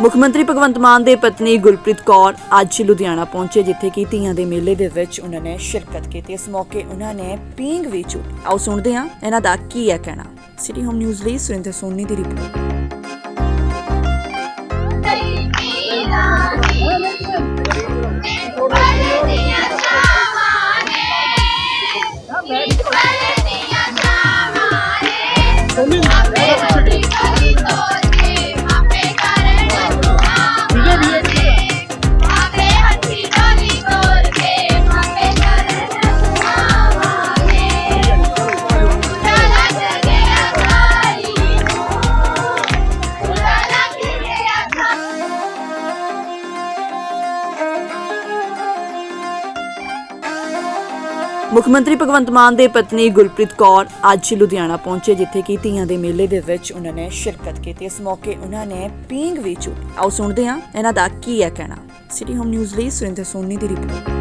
ਮੁੱਖ ਮੰਤਰੀ ਭਗਵੰਤ ਮਾਨ ਦੇ ਪਤਨੀ ਗੁਰਪ੍ਰੀਤ ਕੌਰ ਅੱਜ ਲੁਧਿਆਣਾ ਪਹੁੰਚੇ, ਜਿੱਥੇ ਕਿ ਧੀਆਂ ਦੇ ਮੇਲੇ ਦੇ ਵਿੱਚ ਉਹਨਾਂ ਨੇ ਸ਼ਿਰਕਤ ਕੀਤੀ। ਇਸ ਮੌਕੇ ਉਹਨਾਂ ਨੇ ਪੀਂਗ ਵੀ ਝੂਟੀ ਆਓ ਸੁਣਦੇ ਹਾਂ ਇਹਨਾਂ ਦਾ ਕੀ ਹੈ ਕਹਿਣਾ। ਸਿਟੀ ਹੋਮ ਨਿਊਜ਼ ਲਈ ਸੁਰਿੰਦਰ ਸੋਨੀ ਦੀ ਰਿਪੋਰਟ। ਮੁੱਖ ਮੰਤਰੀ ਭਗਵੰਤ ਮਾਨ ਦੇ ਪਤਨੀ ਗੁਲਪ੍ਰੀਤ ਕੌਰ ਅੱਜ ਲੁਧਿਆਣਾ ਪਹੁੰਚੇ, ਜਿੱਥੇ ਕਿ ਧੀਆਂ ਦੇ ਮੇਲੇ ਦੇ ਵਿੱਚ ਉਹਨਾਂ ਨੇ ਸ਼ਿਰਕਤ ਕੀਤੀ। ਇਸ ਮੌਕੇ ਉਹਨਾਂ ਨੇ ਪੀਂਗ ਵੀ ਚੁ ਆਓ ਸੁਣਦੇ ਹਾਂ ਇਹਨਾਂ ਦਾ ਕੀ ਹੈ ਕਹਿਣਾ। ਸਿਟੀ ਹੋਮ ਨਿਊਜ਼ ਲਈ ਸੁਰਿੰਦਰ ਸੋਨੀ ਦੀ ਰਿਪੋਰਟ।